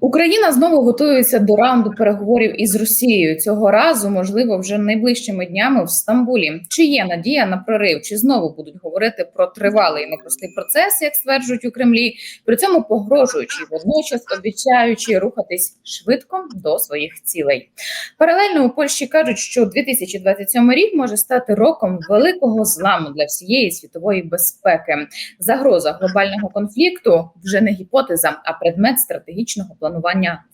Україна знову готується до раунду переговорів із Росією. Цього разу, можливо, вже найближчими днями в Стамбулі. Чи є надія на прорив? Чи знову будуть говорити про тривалий непростий процес, як стверджують у Кремлі, при цьому погрожуючи водночас, обіцяючи рухатись швидко до своїх цілей. Паралельно у Польщі кажуть, що 2027 рік може стати роком великого зламу для всієї світової безпеки. Загроза глобального конфлікту вже не гіпотеза, а предмет стратегічного планування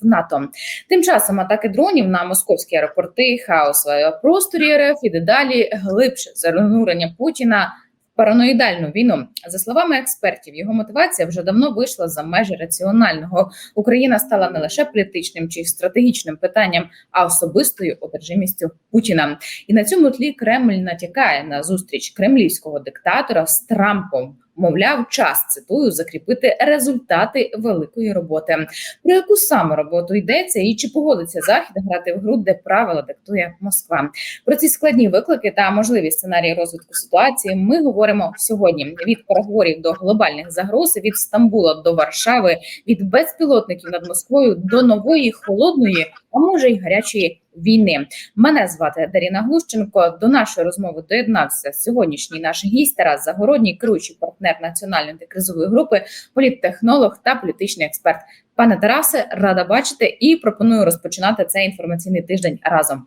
в НАТО. Тим часом атаки дронів на московські аеропорти, хаос в аеопросторі РФ і дедалі глибше занурення Путіна. Параноїдальну війну за словами експертів, його мотивація вже давно вийшла за межі раціонального. Україна стала не лише політичним чи стратегічним питанням, а особистою одержимістю Путіна. І на цьому тлі Кремль натякає на зустріч кремлівського диктатора з Трампом. Мовляв, час цитую закріпити результати великої роботи. Про яку саме роботу йдеться, і чи погодиться захід грати в гру, де правила диктує Москва? Про ці складні виклики та можливі сценарії розвитку ситуації ми говоримо сьогодні. Від переговорів до глобальних загроз, від Стамбула до Варшави, від безпілотників над Москвою до нової холодної, а може й гарячої війни. Мене звати Даріна Глущенко. До нашої розмови доєднався сьогоднішній наш гість Тарас Загородній, керуючий партнер національної антикризової групи, політтехнолог та політичний експерт. Пане Тарасе, рада бачити і пропоную розпочинати цей інформаційний тиждень разом.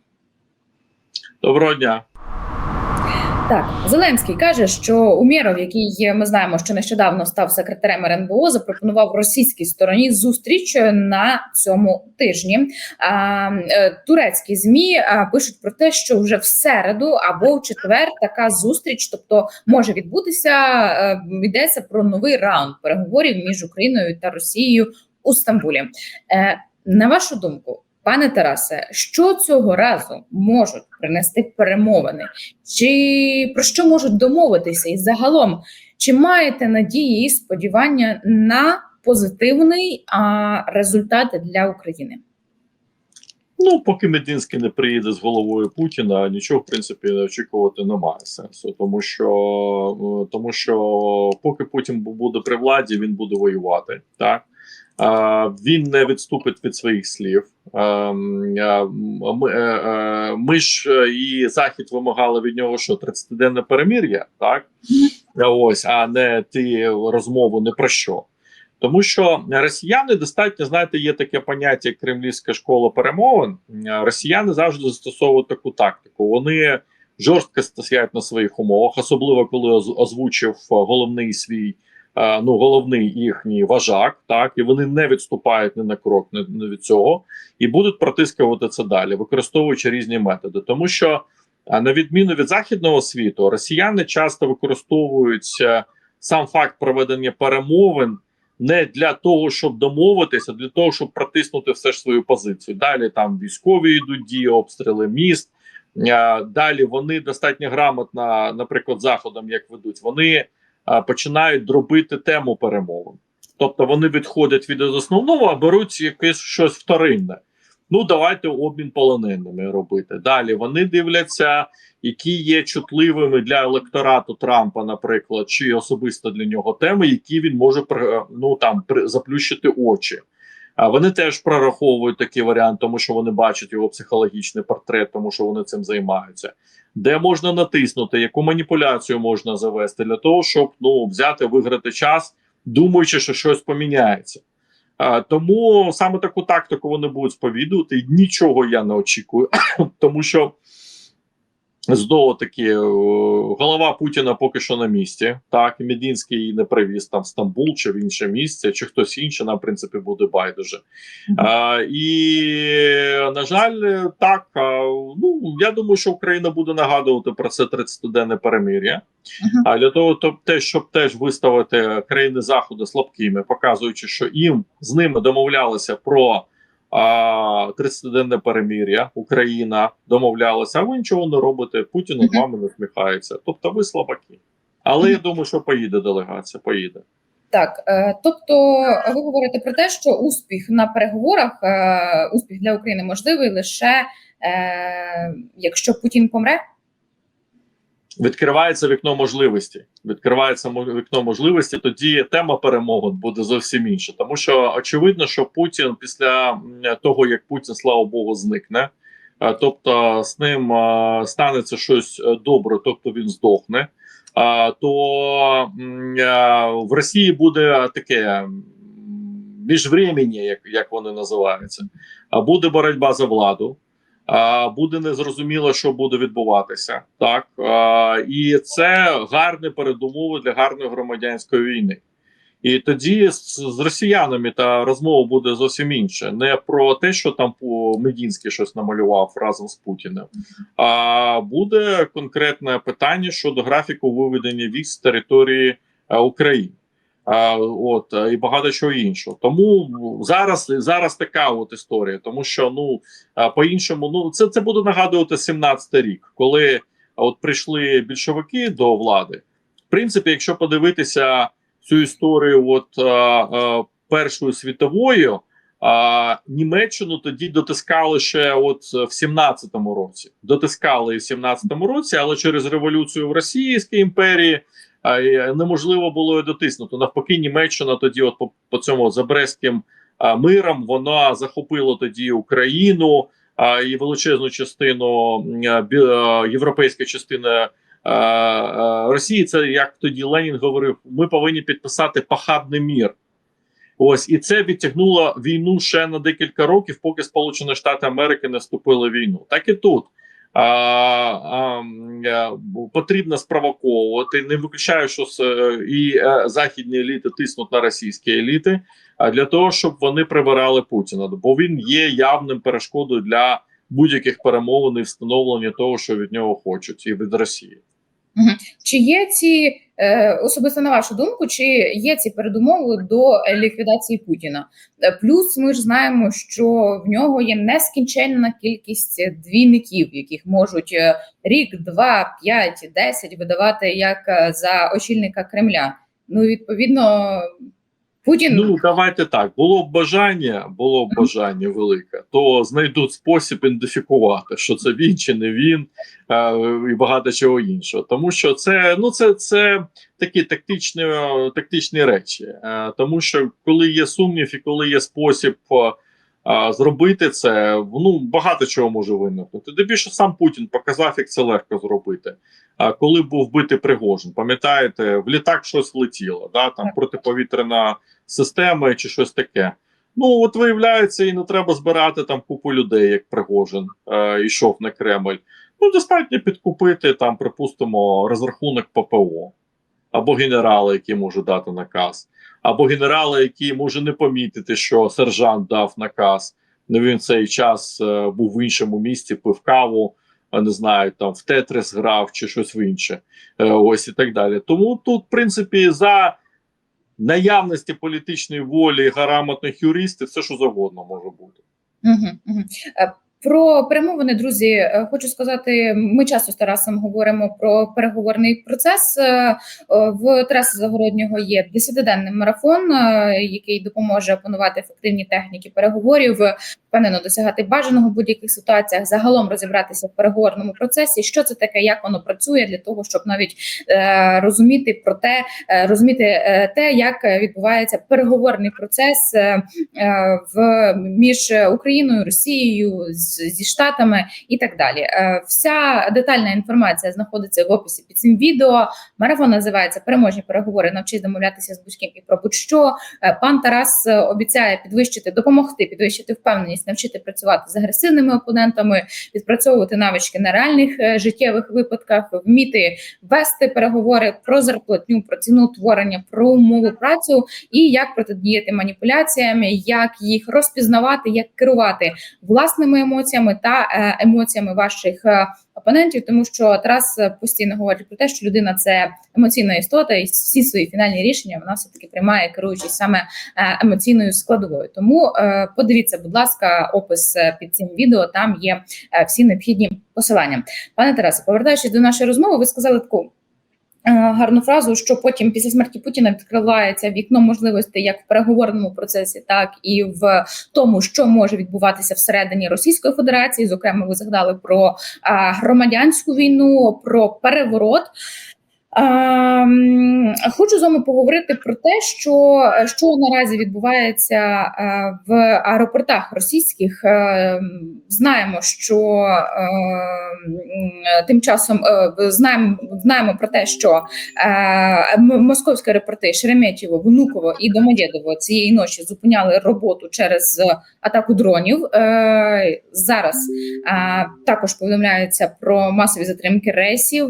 Доброго дня. Так, Зеленський каже, що Умєров, який ми знаємо, що нещодавно став секретарем РНБО, запропонував російській стороні зустріч на цьому тижні. Е, Турецькі змі пишуть про те, що вже в середу або в четвер така зустріч, тобто може відбутися. е, Йдеться про новий раунд переговорів між Україною та Росією у Стамбулі. Е, На вашу думку, пане Тарасе, що цього разу можуть принести перемовини? Чи про що можуть домовитися? І загалом, чи маєте надії і сподівання на позитивний а, результат для України? Ну, поки Мединський не приїде з головою Путіна, нічого в принципі очікувати немає сенсу, тому що е, тому що поки Путін буде при владі, він буде воювати. Так він не відступить від своїх слів. Ми, е, е, ми ж е, і захід вимагали від нього, що 30-денне перемір'я, так ось, а не ті розмови не про що. Тому що росіяни достатньо знаєте, є таке поняття як кремлівська школа перемовин. Росіяни завжди застосовують таку тактику. Вони жорстко стоять на своїх умовах, особливо коли озвучив головний свій. Е, Ну, головний їхній важак, так і вони не відступають ні на крок ні від цього, і будуть протискувати це далі, використовуючи різні методи. Тому що, на відміну від західного світу, росіяни часто використовують е, сам факт проведення перемовин не для того, щоб домовитися, а для того, щоб протиснути все ж свою позицію. Далі там військові йдуть дії, обстріли міст. Далі вони достатньо грамотно, наприклад, заходом як ведуть, вони починають дробити тему перемовин. Тобто вони відходять від основного, а беруть якесь щось вторинне. Ну, давайте обмін полоненими робити. Далі вони дивляться, які є чутливими для електорату Трампа, наприклад, чи особисто для нього теми, які він може ну там заплющити очі. А вони теж прораховують такий варіант, тому що вони бачать його психологічний портрет, тому що вони цим займаються. Де можна натиснути, яку маніпуляцію можна завести для того, щоб ну взяти виграти час, думаючи, що щось поміняється. А, тому саме таку тактику вони будуть сповідувати. Нічого я не очікую, тому що знову таки е, голова Путіна поки що на місці. Так, і Медінський її не привіз там в Стамбул чи в інше місце, чи хтось інший, нам в принципі буде байдуже. А, і на жаль, так а, ну я думаю, що Україна буде нагадувати про це 30-денне перемир'я. Мгм. А для того, то те, щоб теж виставити країни заходу слабкими, показуючи, що їм з ними домовлялися про 30-денне перемір'я, Україна домовлялася, а ви нічого не робите. Путін над вами насміхається. Тобто ви слабаки. Але я думаю, що поїде делегація, поїде. Так, е, тобто ви говорите про те, що успіх на переговорах, е, успіх для України можливий лише е, якщо Путін помре. Відкривається вікно можливості. Відкривається вікно можливості. Тоді тема перемовин буде зовсім інша. Тому що очевидно, що Путін після того, як Путін, слава Богу, зникне, е, тобто з ним е, станеться щось е, добре, тобто він здохне. То в Росії буде таке міжвреміння, як, як вони називаються. Буде боротьба за владу. Буде незрозуміло, що буде відбуватися, так і це гарні передумови для гарної громадянської війни. І тоді з, росіянами та розмова буде зовсім інша. Не про те, що там по Медінський щось намалював разом з Путіним, а буде конкретне питання щодо графіку виведення військ з території е, України. А, от е, і багато чого іншого. Тому зараз зараз така от історія, тому що ну по-іншому, ну це це буде нагадувати 17-й рік, коли от прийшли більшовики до влади. В принципі, якщо подивитися цю історію, от Першої світової, а, Німеччину тоді дотискали ще от в 17-му році. Дотискали в 17-му році, але через революцію в Російській імперії. І Неможливо було дотиснути. Навпаки, Німеччина тоді, от по, по цьому забрезьким а, миром, вона захопила тоді Україну а, і величезну частину м, а, бі- а, європейської частини а, а, Росії. Це як тоді Ленін говорив: ми повинні підписати пахабний мір. Ось і це відтягнуло війну ще на декілька років, поки Сполучені Штати Америки не вступили в війну. Так і тут. А, а, потрібно спровоковувати. Не виключаю, що е, і е, західні еліти тиснуть на російські еліти, а для того, щоб вони прибирали Путіна, бо він є явним перешкодою для будь-яких перемовин і встановлення того, що від нього хочуть, і від Росії. Чи є ці е, особисто на вашу думку, чи є ці передумови до ліквідації Путіна? Е, Плюс ми ж знаємо, що в нього є нескінченна кількість двійників, яких можуть е, рік, два, п'ять, десять видавати як е, за очільника Кремля. Ну, відповідно, Путін Ну давайте так. Було б бажання, було б бажання велике, то знайдуть спосіб ідентифікувати, що це він чи не він, е, і багато чого іншого. Тому що це ну це, це такі тактичні, тактичні речі. Е, тому що коли є сумнів і коли є спосіб. е, Зробити це ну багато чого може виникнути. Де більше сам Путін показав, як це легко зробити. А коли був вбитий Пригожин, пам'ятаєте, в літак щось влетіло, да там протиповітряна системи чи щось таке. Ну от виявляється, і не треба збирати там купу людей, як Пригожин е, йшов на Кремль. Ну достатньо підкупити там, припустимо, розрахунок ППО або генерала, який може дати наказ, або генерала, який може не помітити, що сержант дав наказ. Ну він цей час е, був в іншому місці, пив каву, не знаю, там в Тетрис грав чи щось в інше. Е, ось і так далі. Тому тут, в принципі, за наявності політичної волі грамотних юристів, все що завгодно може бути. Угу, угу. Про перемовини, друзі, е, хочу сказати, ми часто з Тарасом говоримо про переговорний процес. Е, е, В Тараса Загороднього є 10-денний марафон, який допоможе опанувати ефективні техніки переговорів, впевнено досягати бажаного в будь-яких ситуаціях, загалом розібратися в переговорному процесі, що це таке, як воно працює, для того, щоб навіть розуміти про те, розуміти те, як відбувається переговорний процес в між Україною, Росією з, зі Штатами і так далі. Е, Вся детальна інформація знаходиться в описі під цим відео. Марафон називається Переможні переговори. Навчись домовлятися з будь-ким і про будь-що. Е, Пан Тарас е, обіцяє підвищити, допомогти підвищити впевненість, навчити працювати з агресивними опонентами, відпрацьовувати навички на реальних життєвих випадках, вміти вести переговори про зарплатню, про ціноутворення, про умову працю і як протидіяти маніпуляціям, як їх розпізнавати, як керувати власними емоціями та е, емоціями ваших е, опонентів, тому що Тарас е, постійно говорить про те, що людина це емоційна істота, і всі свої фінальні рішення вона все таки приймає, керуючись саме емоційною складовою. Тому подивіться, будь ласка, опис під цим відео. Там є всі необхідні посилання. Пане Тарасе, повертаючись до нашої розмови, ви сказали таку гарну фразу, що потім після смерті Путіна відкривається вікно можливостей як в переговорному процесі, так і в тому, що може відбуватися всередині Російської Федерації. Зокрема, ви згадали про е, громадянську війну, про переворот. Ем, Хочу з вами поговорити про те, що, що наразі відбувається е, в аеропортах російських. Е, Знаємо, що е, тим часом знаємо, знаємо про те, що московські аеропорти Шереметьєво, Внуково і Домодєдово цієї ночі зупиняли роботу через атаку дронів. Зараз також повідомляється про масові затримки рейсів,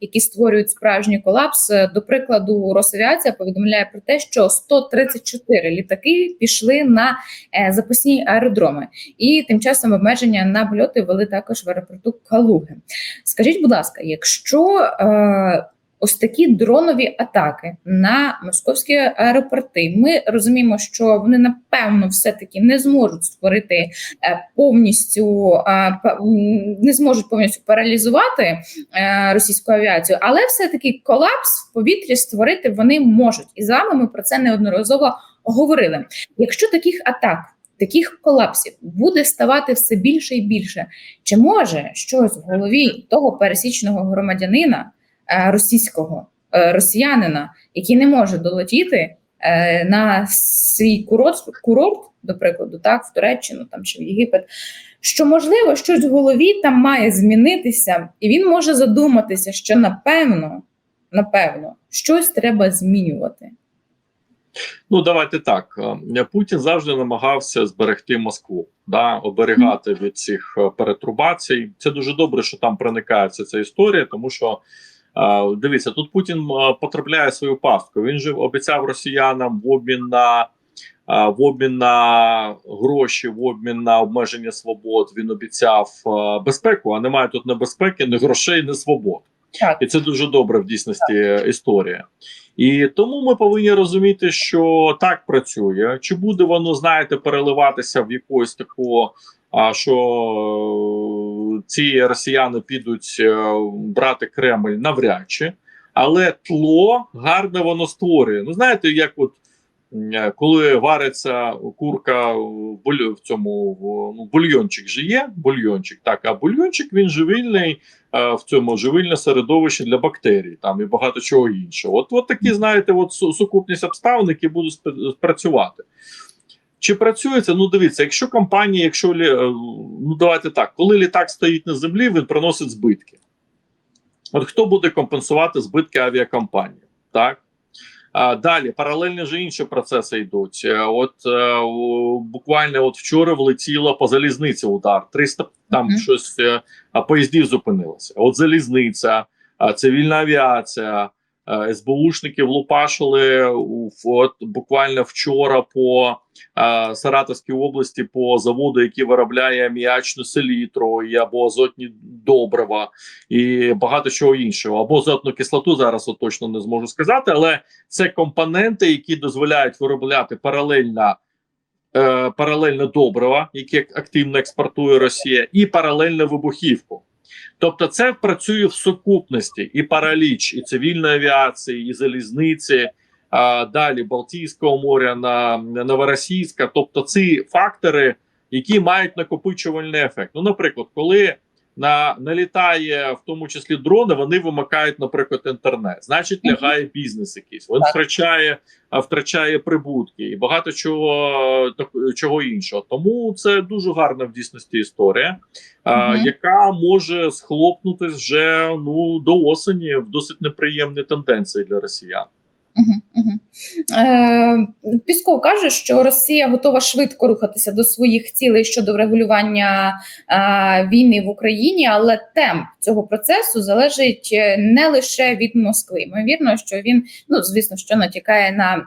які створюють справжній колапс. Е, До прикладу, Росавіація повідомляє про те, що 134 літаки пішли на е, запасні аеродроми, і тим часом обмеження на польоти ввели також в аеропорту Калуги. Скажіть, будь ласка, якщо е, ось такі дронові атаки на московські аеропорти, ми розуміємо, що вони напевно все-таки не зможуть створити е, повністю не зможуть повністю паралізувати е, російську авіацію, але все-таки колапс в повітрі створити вони можуть. І з вами ми про це неодноразово говорили. Якщо таких атак, таких колапсів буде ставати все більше і більше, чи може щось в голові того пересічного громадянина російського е, росіянина, який не може долетіти е, на свій курорт, курорт, до прикладу, так, в Туреччину там чи в Єгипет, що можливо щось в голові там має змінитися, і він може задуматися, що напевно, напевно, щось треба змінювати. Ну, давайте так. Е, Путін завжди намагався зберегти Москву, да, оберігати від цих е, перетрубацій. Це дуже добре, що там проникає вся ця історія, тому що е, дивіться, тут Путін потрапляє в свою пастку. Він же обіцяв росіянам в обмін на в обмін на гроші, в обмін на обмеження свобод. Він обіцяв безпеку, а немає тут ні безпеки, ні грошей, ні свобод. Так. І це дуже добре в дійсності історія. І тому ми повинні розуміти, що так працює. Чи буде воно, знаєте, переливатися в якогось такого, а що е, ці росіяни підуть е, брати Кремль навряд чи, але тло гарне воно створює. Ну, знаєте, як от е, коли вариться курка в цьому ну, бульйончик же є, бульйончик, так, а бульйончик він живильний в цьому живильне середовище для бактерій, там і багато чого іншого. От, от такі, знаєте, от сукупність обставин, які будуть спрацювати. Чи працює це? Ну, дивіться, якщо компанія, якщо е, ну давайте так, коли літак стоїть на землі, він приносить збитки. От хто буде компенсувати збитки авіакомпанії? Так. А, далі паралельно ж інші процеси йдуть. Е, От е, буквально от вчора влетіло по залізниці удар. 300 там Мгм. щось е, а, поїздів зупинилося. От залізниця, цивільна авіація, е, СБУшники влупашили в- от буквально вчора по е, Саратовській області по заводу, який виробляє аміачну селітру і або азотні добрива і багато чого іншого, або азотну кислоту зараз от точно не зможу сказати, але це компоненти, які дозволяють виробляти паралельно. Е, паралельно добрива, які активно експортує Росія, і паралельно вибухівку. Тобто, це працює в сукупності і параліч, і цивільної авіації, і залізниці, а далі Балтійського моря на Новоросійська. Тобто, ці фактори, які мають накопичувальний ефект. Ну, наприклад, коли на налітає в тому числі дрони, вони вимикають, наприклад, інтернет. Значить, лягає бізнес якийсь. Він втрачає, втрачає прибутки і багато чого так- чого іншого. Тому це дуже гарна в дійсності історія, Мгм. яка може схлопнутись вже ну до осені в досить неприємні тенденції для росіян. Угу. Е, Пісков каже, що Росія готова швидко рухатися до своїх цілей щодо врегулювання е, війни в Україні, але темп цього процесу залежить е, не лише від Москви. Ймовірно, що він ну звісно, що натякає на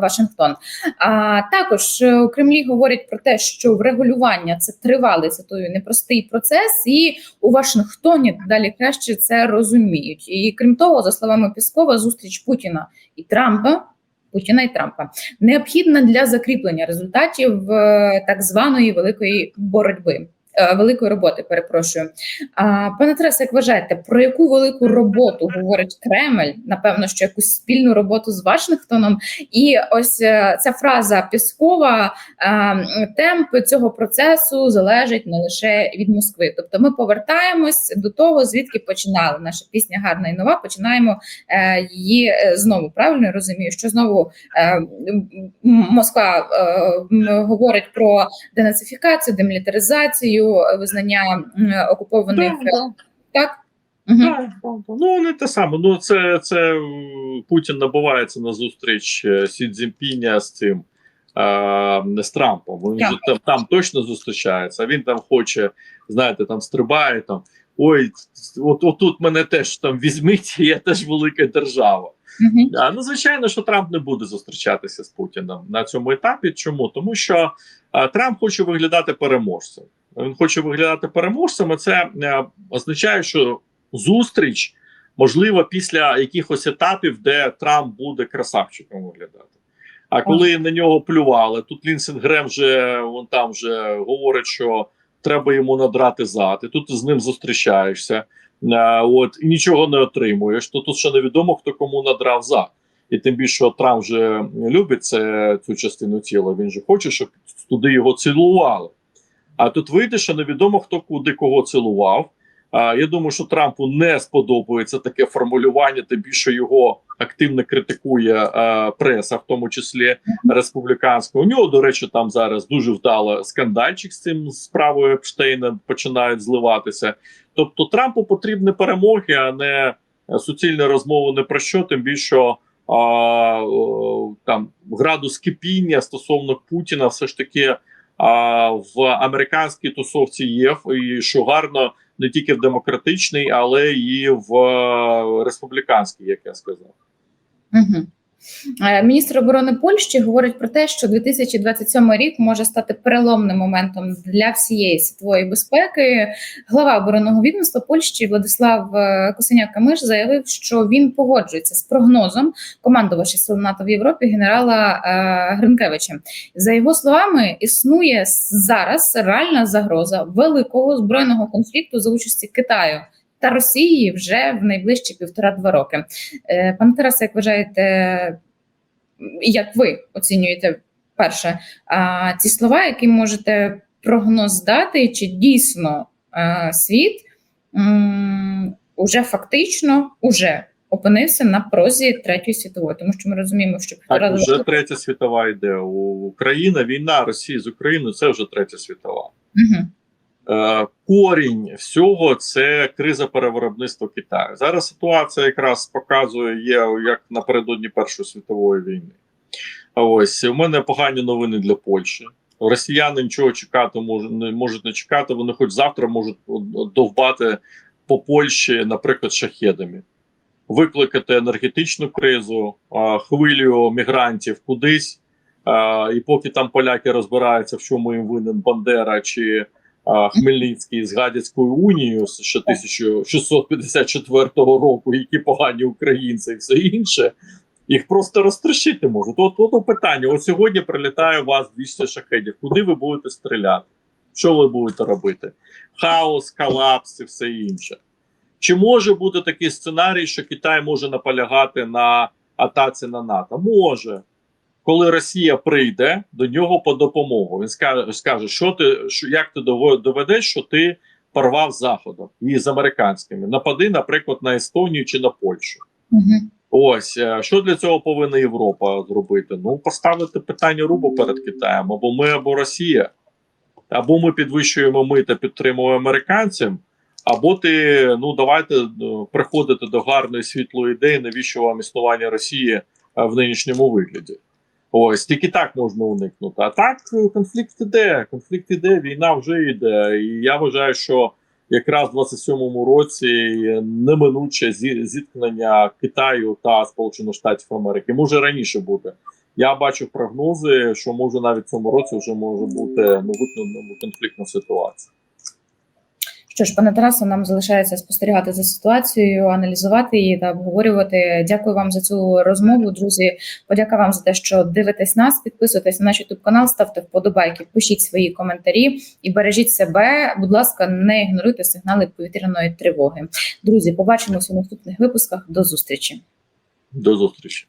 Вашингтон. А також у Кремлі говорять про те, що врегулювання це тривалий цитую непростий процес, і у Вашингтоні далі краще це розуміють. І крім того, за словами Піскова, зустріч Путіна і Трампа. Путіна і Трампа необхідна для закріплення результатів е, так званої великої боротьби. Е, великої роботи. Перепрошую. А пане Тарасе, як вважаєте, про яку велику роботу говорить Кремль? Напевно, що якусь спільну роботу з Вашингтоном, і ось е, ця фраза Піскова е, темп цього процесу залежить не лише від Москви. Тобто, ми повертаємось до того, звідки починали наша пісня гарна і нова. Починаємо її знову. Правильно я розумію, що знову Москва говорить про денацифікацію, демілітаризацію, е, визнання м, окупованих Да, так. Угу. Так, так, так. Ну, не те саме. Ну, це, це Путін набувається на зустріч е, Сі Цзіньпіня з цим е, з Трампом. Він Так. там, там точно зустрічається. а Він там хоче, знаєте, там стрибає там. Ой, от, отут мене теж там візьміть, я теж велика держава. Угу. А, ну, звичайно, що Трамп не буде зустрічатися з Путіним на цьому етапі. Чому? Тому що а, Трамп хоче виглядати переможцем. Він хоче виглядати переможцем, і це е, означає, що зустріч можливо після якихось етапів, де Трамп буде красавчиком виглядати. А коли на нього плювали, тут Лінсен Грем вже вон там вже говорить, що треба йому надрати зад, і тут з ним зустрічаєшся. Е, от і нічого не отримуєш, то тут ще невідомо, хто кому надрав за. І тим більше Трамп вже любить це, цю частину тіла. Він же хоче, щоб туди його цілували. А тут вийде, що невідомо хто куди кого цілував. А, я думаю, що Трампу не сподобається таке формулювання, тим більше його активно критикує а, преса, в тому числі республіканська. У нього, до речі, там зараз дуже вдало скандальчик з цим справою Епштейна починають зливатися. Тобто Трампу потрібні перемоги, а не суцільні розмови не про що, тим більше а, там градус кипіння стосовно Путіна все ж таки а, в американській тусовці є, і що гарно не тільки в демократичній, але і в е, республіканській, як я сказав. Угу. Міністр оборони Польщі говорить про те, що 2027 рік може стати переломним моментом для всієї світової безпеки. Глава оборонного відомства Польщі Владислав е, Косиняк-Камиш заявив, що він погоджується з прогнозом командувача сил НАТО в Європі генерала е, Гринкевича. За його словами, існує зараз реальна загроза великого збройного конфлікту за участі Китаю. Та Росії вже в найближчі півтора-два роки. Е, Пане Тарасе, як вважаєте, як ви оцінюєте перше а, ці слова, які можете прогноз дати, чи дійсно світ м, уже фактично уже опинився на прозі третьої світової, тому що ми розуміємо, що Так, вже року. третя світова йде. У Україна, війна Росії з Україною це вже третя світова. Угу. Е, корінь всього це криза перевиробництва Китаю. Зараз ситуація якраз показує є як напередодні Першої світової війни. Ось у мене погані новини для Польщі. Росіяни нічого чекати можуть не можуть не чекати. Вони хоч завтра можуть довбати по Польщі, наприклад, шахедами, викликати енергетичну кризу, хвилю мігрантів кудись. І поки там поляки розбираються, в чому їм винен Бандера чи Хмельницький з Гадяцькою унією з ще 1654 року, які погані українці і все інше, їх просто розтрощити можуть. От от питання: от сьогодні прилітає у вас 200 шахедів. Куди ви будете стріляти? Що ви будете робити? Хаос, колапс і все інше. Чи може бути такий сценарій, що Китай може наполягати на атаці на НАТО? Може коли Росія прийде до нього по допомогу, він скаже, скаже, що ти що, як ти доведеш, що ти порвав заходом і з американськими. Напади, наприклад, на Естонію чи на Польщу. Угу. Ось е, що для цього повинна Європа зробити? Ну поставити питання рубу перед Китаєм або ми, або Росія, або ми підвищуємо ми та підтримуємо американцям. Або ти ну давайте ну, приходити до гарної світлої ідеї, навіщо вам існування Росії е, в нинішньому вигляді. Ось тільки так можна уникнути. А так е, конфлікт іде. Конфлікт іде, війна вже йде. І я вважаю, що якраз в 27-му році неминуче зіткнення Китаю та Сполучених Штатів Америки може раніше бути. Я бачу прогнози, що може навіть в цьому році вже може бути ну, конфліктна ситуація. Що ж, пане Тарасе, нам залишається спостерігати за ситуацією, аналізувати її та обговорювати. Дякую вам за цю розмову, друзі. Подяка вам за те, що дивитесь нас. Підписуйтесь на наш youtube канал, ставте вподобайки, пишіть свої коментарі і бережіть себе. Будь ласка, не ігноруйте сигнали повітряної тривоги. Друзі, побачимося у наступних випусках. До зустрічі. До зустрічі.